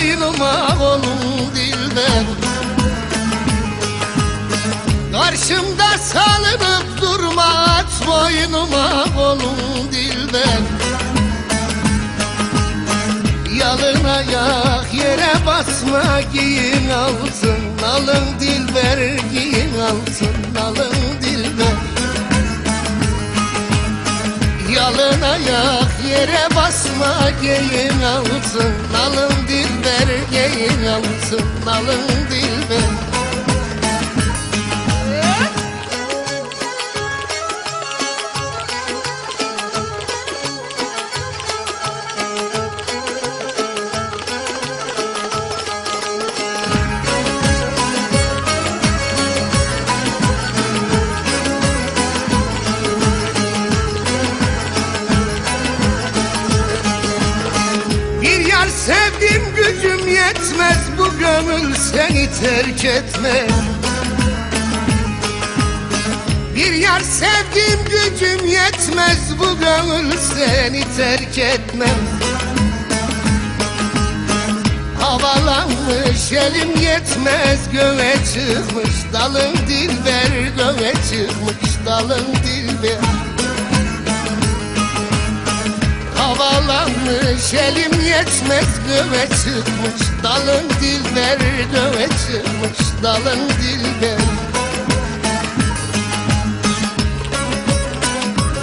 ayrılma oğlum dilden. Karşımda salınıp durma at boynuma oğlum dilden. Yalın ayak yere basma giyin altın Alın dilber giyin altın alın dilber. Yalın ayak yere basma gelin altın alın diye giyin altın Alın dilber yetmez Bu gönül seni terk etmez. Bir yar sevdim gücüm yetmez Bu gönül seni terk etmez. Havalanmış elim yetmez göğe çıkmış Dalın dilber göğe çıkmış Dalın dilber. Havalanmış elim yetmez göğe çıkmış Dalın dilber göğe çıkmış Dalın dilber